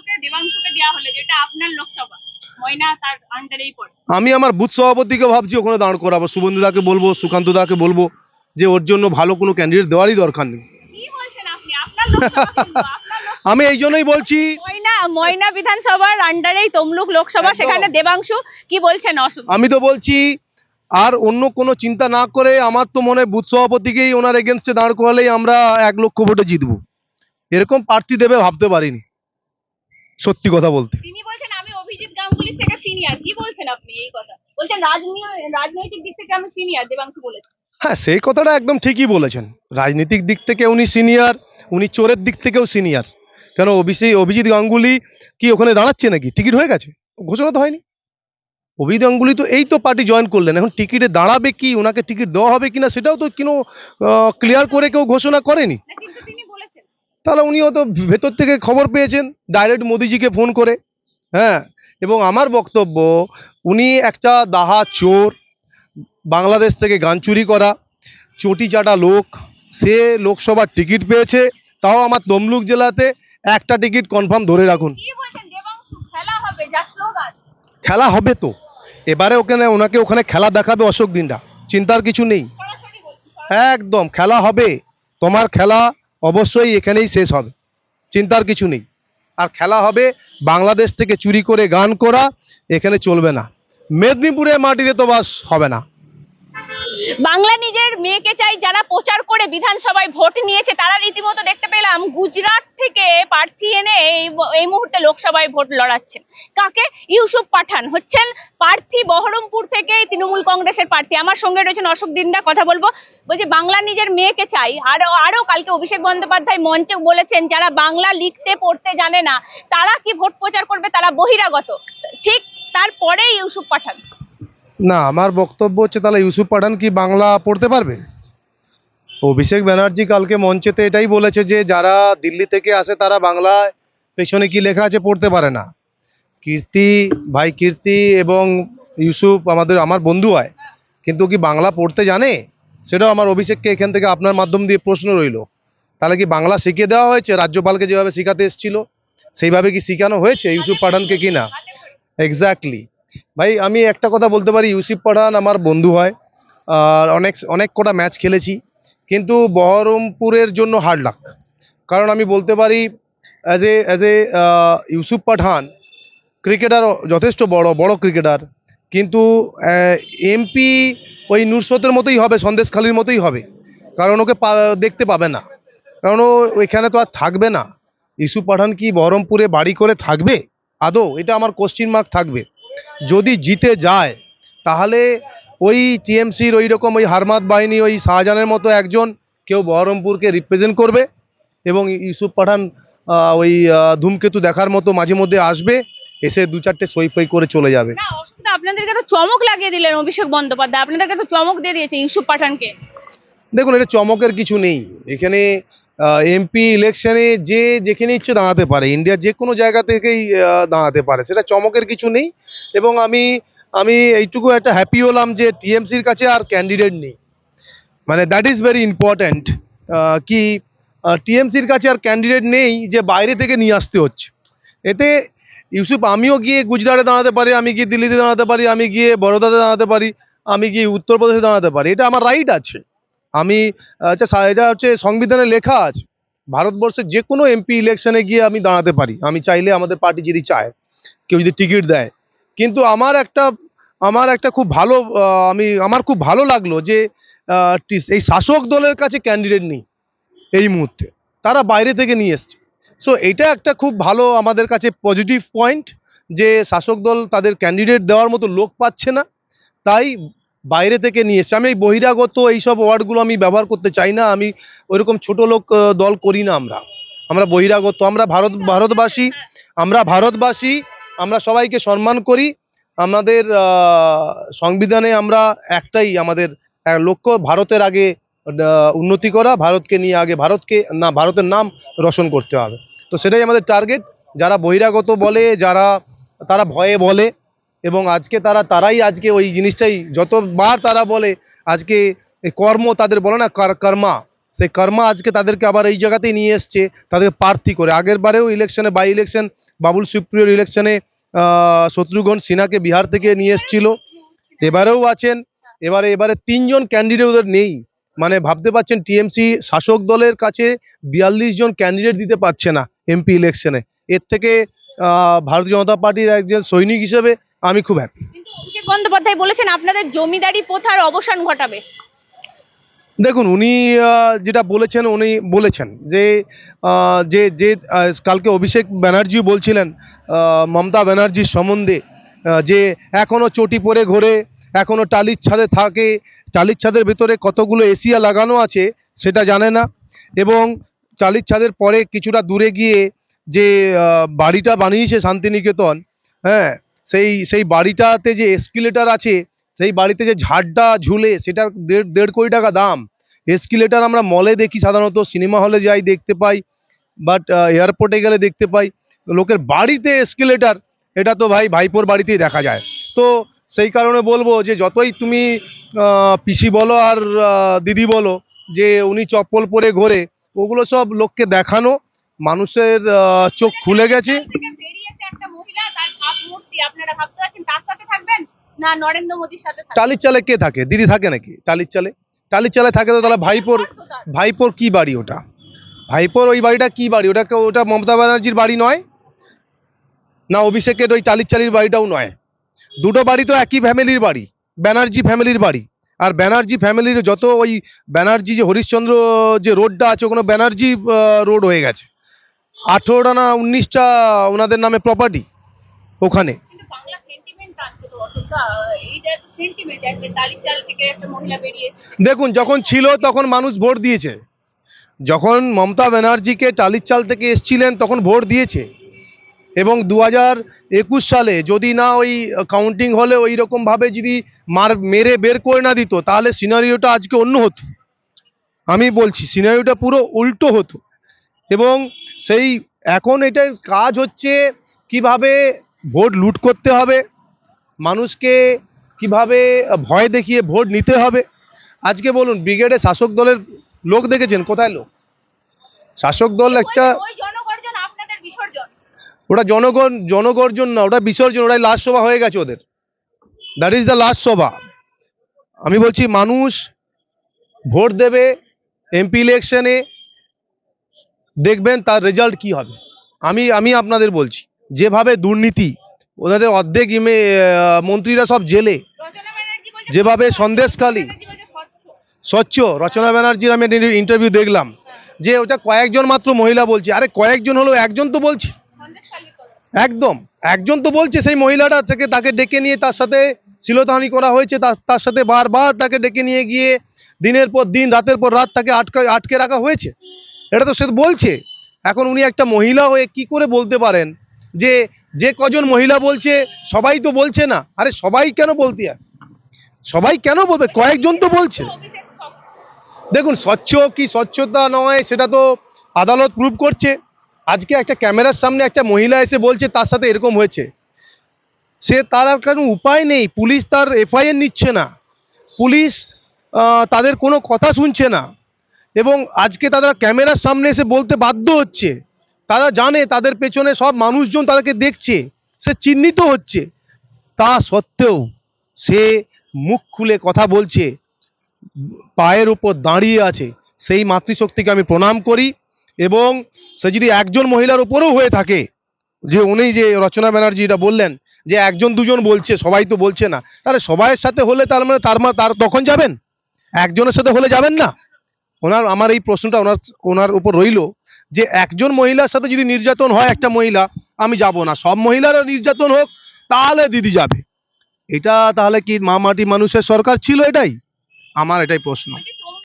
তমলুকে দেবাংশুকে দেওয়া হলো যেটা আপনার লোকসভা। ময়না তার আন্ডারেই পড়ে। আমি আমার বুথ সভাপতিকে ভাবছি ওখানে দাঁড় করাবো। শুভেন্দুদাকে বলব সুকান্ত দাকে বলব যে ওর জন্য ভালো কোনো ক্যান্ডিডেট দেওয়ারই দরকার নেই। কি বলছেন আপনি? আপনার লোকসভা কিন্তু, আপনার লোকসভা। আমি এই জন্যই বলছি ময়না ময়না বিধানসভার আন্ডারেই তমলুক লোকসভা সেখানে দেবাংশু কি বলছেন আমি তো বলছি আর অন্য কোনো চিন্তা না করে আমার তো মনে হয় বুথ সভাপতিকেই ওনার এগেনস্টে দাঁড় করালেই আমরা এক লক্ষ ভোটে জিতবো। এরকম প্রার্থী দেবে ভাবতে পারিনি। সত্যি কথা বলতে। তিনি বলছেন আমি অভিজিৎ গাঙ্গুলির থেকে সিনিয়র কি বলছেন আপনি এই কথা? বলছেন রাজনৈতিক দিক থেকে আমি সিনিয়র দেবাংশু বলেছেন। হ্যাঁ সেই কথাটা একদম ঠিকই বলেছেন। রাজনৈতিক দিক থেকে উনি সিনিয়র উনি চোরের দিক থেকেও সিনিয়র কেন অভিষেক অভিজিৎ গাঙ্গুলি কি ওখানে দাঁড়াচ্ছে নাকি? টিকিট হয়ে গেছে। ঘোষণা তো হয়নি। অভিজিৎ গাঙ্গুলি তো এই তো পার্টি জয়েন করলেন। এখন টিকিটে দাঁড়াবে কি? ওনাকে টিকিট দেওয়া হবে কিনা সেটাও তো কোনো ক্লিয়ার করে কেউ ঘোষণা করেনি না কিন্তু তিনি বলেছেন তাহলে উনিও তো ভেতর থেকে খবর পেয়েছেন ডাইরেক্ট মোদিজিকে ফোন করে। হ্যাঁ এবং আমার বক্তব্য উনি একটা দাহা চোর বাংলাদেশ থেকে গান চুরি করা চটি চাটা লোক সে লোকসভার টিকিট পেয়েছে তাও আমার তমলুক জেলাতে একটা টিকিট কনফার্ম ধরে রাখুন। হবে খেলা হবে তো। এবারে ওখানে ওনাকে ওখানে খেলা দেখাবে অশোক দিনটা চিন্তার কিছু নেই। একদম খেলা হবে। তোমার খেলা অবশ্যই এখানেই শেষ হবে। চিন্তার কিছু নেই। আর খেলা হবে বাংলাদেশ থেকে চুরি করে গান করা, এখানে চলবে না। মেদিনীপুরের মাটিতে তো বাস হবে না। বাংলা নিজের মেয়েকে চাই যারা প্রচার করে বিধানসভায় ভোট নিয়েছে, তারা রীতিমতো দেখতে পেলাম গুজরাট থেকে প্রার্থী এনে এই মুহূর্তে লোকসভায় ভোট লড়াচ্ছেন। কাকে? ইউসুফ পাঠান হচ্ছেন প্রার্থী বহরমপুর থেকে তৃণমূল কংগ্রেসের প্রার্থী। আমার সঙ্গে রয়েছেন অশোক দিনদা, কথা বলব। বলছি, বাংলা নিজের মেয়েকে চাই। আরও আরও কালকে অভিষেক বন্দ্যোপাধ্যায় মঞ্চে বলেছেন, যারা বাংলা লিখতে, পড়তে জানে না, তারা কি ভোট প্রচার করবে? তারা বহিরাগত। ঠিক তারপরে ইউসুফ পাঠান। না, আমার বক্তব্য হচ্ছে তাহলে ইউসুফ পাঠান কি বাংলা পড়তে পারবে? অভিষেক ব্যানার্জি কালকে মঞ্চেতে এটাই বলেছে যে যারা দিল্লি থেকে আসে তারা বাংলায় পেছনে কি লেখা আছে পড়তে পারে না। কীর্তি, ভাই কীর্তি এবং ইউসুফ আমাদের, আমার বন্ধু হয়, কিন্তু কি বাংলা পড়তে জানে? সেটাও আমার অভিষেককে এখান থেকে আপনার মাধ্যম দিয়ে প্রশ্ন রইল। তাহলে কি বাংলা শিখিয়ে দেওয়া হয়েছে? রাজ্যপালকে যেভাবে শেখাতে এসেছিল, সেইভাবে কি শেখানো হয়েছে ইউসুফ পাঠানকে কি না এক্স্যাক্টলি ভাই, আমি একটা কথা বলতে পারি, ইউসুফ পাঠান আমার বন্ধু হয়, আর অনেক অনেক কটা ম্যাচ খেলেছি, কিন্তু বহরমপুরের জন্য হার্ড লাক কারণ আমি বলতে পারি as a as a Yusuf Pathan cricketer যথেষ্ট বড় বড় ক্রিকেটার কিন্তু এমপি ওই নুরসতের মতোই হবে সন্দেশখালির মতোই হবে, কারণ ওকে দেখতে পাবে না। কারণ ও ওইখানে তো আর থাকবে না। ইউসুফ পাঠান কি বহরমপুরে বাড়ি করে থাকবে? আদৌ, এটা আমার কোশ্চিন মার্ক থাকবে। যদি জিতে যায় তাহলে ওই টিএমসির ওই রকম ওই হারমাত বাহিনী ওই শাহজাহানের মতো একজন কেউ বহরমপুরকে রিপ্রেজেন্ট করবে এবং ইউসুফ পাঠান ওই ধূমকেতু দেখার মতো মাঝে মধ্যে আসবে এসে দু চারটে সই ফই করে চলে যাবে। আপনাদেরকে তো চমক লাগিয়ে দিলেন অভিষেক বন্দ্যোপাধ্যায় আপনাদেরকে তো চমক দিয়ে দিয়েছে ইউসুফ পাঠানকে। দেখুন এটা চমকের কিছু নেই। এখানে এমপি ইলেকশনে যে যেখানে ইচ্ছে দাঁড়াতে পারে ইন্ডিয়ার যে কোনো জায়গা থেকেই দাঁড়াতে পারে, সেটা চমকের কিছু নেই। এবং আমি আমি এইটুকু একটা হ্যাপি হলাম যে টিএমসির কাছে আর ক্যান্ডিডেট নেই। মানে দ্যাট ইজ ভেরি ইম্পর্ট্যান্ট কি টিএমসির কাছে আর ক্যান্ডিডেট নেই যে বাইরে থেকে নিয়ে আসতে হচ্ছে। এতে ইউসুফ, আমিও গিয়ে গুজরাটে দাঁড়াতে পারি, আমি গিয়ে দিল্লিতে দাঁড়াতে পারি, আমি গিয়ে বরোদাতে দাঁড়াতে পারি, আমি গিয়ে উত্তরপ্রদেশে দাঁড়াতে পারি। এটা আমার রাইট আছে। আমি আচ্ছা এটা হচ্ছে সংবিধানে লেখা আছে। ভারতবর্ষের যে কোনো এমপি ইলেকশনে গিয়ে আমি দাঁড়াতে পারি। আমি চাইলে আমাদের পার্টি যদি চায়, কেউ যদি টিকিট দেয়। কিন্তু আমার একটা আমার একটা খুব ভালো আমি, আমার খুব ভালো লাগল যে এই শাসক দলের কাছে ক্যান্ডিডেট নেই এই মুহূর্তে। তারা বাইরে থেকে নিয়ে এসছে। সো এটা একটা খুব ভালো, আমাদের কাছে পজিটিভ পয়েন্ট যে, শাসক দল তাদের ক্যান্ডিডেট দেওয়ার মতো লোক পাচ্ছে না। তাই বাইরে থেকে নিয়ে এসছে। আমি এই বহিরাগত এইসব ওয়ার্ডগুলো আমি ব্যবহার করতে চাই না। আমি ওইরকম ছোট লোক দল করি না আমরা। আমরা বহিরাগত, আমরা ভারত, ভারতবাসী, আমরা ভারতবাসী, আমরা সবাইকে সম্মান করি। আমাদের সংবিধানে আমরা একটাই আমাদের লক্ষ্য, ভারতের আগে উন্নতি করা, ভারতকে নিয়ে আগে ভারতকে, না, ভারতের নাম রোশন করতে হবে। তো সেটাই আমাদের টার্গেট। যারা বহিরাগত বলে, যারা, তারা ভয়ে বলে এবং আজকে তারা, তারাই আজকে ওই জিনিসটাই, যতবার তারা বলে আজকে কর্ম তাদের বলে না, কার- কর্মা। সেই কর্মা আজকে তাদেরকে আবার এই জায়গাতেই নিয়ে এসছে, তাদেরকে প্রার্থী করে। আগের বারেও ইলেকশনে বাই ইলেকশন বাবুল সুপ্রিয়র ইলেকশনে শত্রুঘ্ন সিনহাকে বিহার থেকে নিয়ে এসেছিল। এবারেও আছেন, এবারে এবারে তিনজন ক্যান্ডিডেট ওদের নেই। মানে ভাবতে পারছেন টিএমসি শাসক দলের কাছে বিয়াল্লিশ জন ক্যান্ডিডেট দিতে পারছে না এমপি ইলেকশনে এর থেকে ভারতীয় জনতা পার্টির একজন সৈনিক হিসেবে আমি খুব হ্যাপি অভিষেক বন্দ্যোপাধ্যায় বলেছেন আপনাদের জমিদারি প্রথার অবসান ঘটাবে। দেখুন উনি যেটা বলেছেন উনি বলেছেন যে যে যে কালকে অভিষেক ব্যানার্জি বলছিলেন মমতা ব্যানার্জির সম্বন্ধে যে এখনও চটি পরে ঘোরে এখনও টালির ছাদে থাকে টালির ছাদের ভেতরে কতগুলো এসিয়া লাগানো আছে সেটা জানে না এবং টালির ছাদের পরে কিছুটা দূরে গিয়ে যে বাড়িটা বানিয়েছে শান্তিনিকেতন হ্যাঁ সেই সেই বাড়িটাতে যে এসকিলেটার আছে, সেই বাড়িতে যে ঝাড়টা ঝুলে সেটার দেড় দেড় কোটি টাকা দাম। এসকিলেটার আমরা মলে দেখি সাধারণত সিনেমা হলে যাই দেখতে পাই বাট এয়ারপোর্টে গেলে দেখতে পাই। লোকের বাড়িতে এসকিলেটার এটা তো ভাই ভাইপোর বাড়িতেই দেখা যায়। তো সেই কারণে বলব যে যতই তুমি পিসি বলো আর দিদি বলো, যে উনি চপ্পল পরে ঘোরে, ওগুলো সব লোককে দেখানো। মানুষের চোখ খুলে গেছে। ভাবমূর্তি আপনারা ভাবতে পারছেন তার সাথে থাকবেন? না নরেন্দ্র মোদীর সাথে টালির চালে কে থাকে? দিদি থাকে নাকি? টালির চালে? টালির চালে থাকে তো তাহলে ভাইপোর ভাইপোর কি বাড়ি ওটা? ভাইপোর ওই বাড়িটা কি বাড়ি? ওটা ওটা মমতা ব্যানার্জির বাড়ি নয়? না অভিষেকের ওই চালির চালির বাড়িটাও নয়। দুটো বাড়ি তো একই ফ্যামিলির বাড়ি। ব্যানার্জি ফ্যামিলির বাড়ি। আর ব্যানার্জি ফ্যামিলির যত ওই ব্যানার্জি যে হরিশ্চন্দ্র যে রোডটা আছে ওখানে ব্যানার্জি রোড হয়ে গেছে। আঠেরোটা না উনিশটা ওনাদের নামে প্রপার্টি ওখানে। দেখুন যখন ছিল তখন মানুষ ভোট দিয়েছে। যখন মমতা ব্যানার্জিকে টালির চাল থেকে এসছিলেন তখন ভোট দিয়েছে। এবং দু হাজার একুশ সালে যদি না ওই কাউন্টিং হলে ওই রকমভাবে যদি মার মেরে বের করে না দিত তাহলে সিনারিওটা আজকে অন্য হতো। আমি বলছি সিনারিওটা পুরো উল্টো হতো। এবং সেই এখন এটার কাজ হচ্ছে কীভাবে ভোট লুট করতে হবে। মানুষকে কীভাবে ভয় দেখিয়ে ভোট নিতে হবে? আজকে বলুন ব্রিগেডে শাসক দলের লোক দেখেছেন? কোথায় লোক? শাসক দল একটা ওটা জনগণ জনগর্জন না ওটা বিসর্জন ওটাই লাস্ট সভা হয়ে গেছে ওদের। দ্যাট ইজ দ্য লাস্ট সভা। আমি বলছি মানুষ ভোট দেবে এমপি ইলেকশনে দেখবেন তার রেজাল্ট কি হবে। আমি আমি আপনাদের বলছি। যেভাবে দুর্নীতি ওনাদের অর্ধেক ইমে মন্ত্রীরা সব জেলে। যেভাবে সন্দেশখালী। স্বচ্ছ। রচনা ব্যানার্জির আমি ইন্টারভিউ দেখলাম। যে ওটা কয়েকজন মাত্র মহিলা বলছে। আরে কয়েকজন হলো একজন তো বলছে। একদম। একজন তো বলছে সেই মহিলাটা থেকে তাকে ডেকে নিয়ে তার সাথে শিলতাহানি করা হয়েছে। তার সাথে বারবার তাকে ডেকে নিয়ে গিয়ে দিনের পর দিন রাতের পর রাত তাকে আটকে আটকে রাখা হয়েছে। এটা তো সে বলছে। এখন উনি একটা মহিলা হয়ে কি করে বলতে পারেন? যে যে কজন মহিলা বলছে, সবাই তো বলছে না। আরে সবাই কেন বলতে আর? সবাই কেন বলবে? কয়েকজন তো বলছে। দেখুন, স্বচ্ছ কি স্বচ্ছতা নয়, সেটা তো আদালত প্রুভ করছে। আজকে একটা ক্যামেরার সামনে একটা মহিলা এসে বলছে, তার সাথে এরকম হয়েছে। সে তার আর কোনো উপায় নেই, পুলিশ তার এফআইআর নিচ্ছে না। পুলিশ তাদের কোনো কথা শুনছে না। এবং আজকে তারা ক্যামেরার সামনে এসে বলতে বাধ্য হচ্ছে। তারা জানে, তাদের পেছনে সব মানুষজন তাদেরকে দেখছে, সে চিহ্নিত হচ্ছে। তা সত্ত্বেও সে মুখ খুলে কথা বলছে, পায়ের উপর দাঁড়িয়ে আছে। সেই মাতৃশক্তিকে আমি প্রণাম করি এবং সে যদি একজন মহিলার উপরেও হয়ে থাকে, যে উনি যে রচনা ব্যানার্জি এটা বললেন, যে একজন দুজন বলছে, সবাই তো বলছে না, তাহলে সবাইয়ের সাথে হলে তার মানে তার মা তার তখন যাবেন? একজনের সাথে হলে যাবেন না? ওনার আমার এই প্রশ্নটা ওনার ওনার উপর রইল। যে একজন মহিলার সাথে যদি নির্যাতন হয় একটা মহিলা, আমি যাব না। সব মহিলারা নির্যাতন হোক, তাহলে দিদি যাবে। এটা তাহলে কি মা মাটি মানুষের সরকার ছিল এটাই? আমার এটাই প্রশ্ন।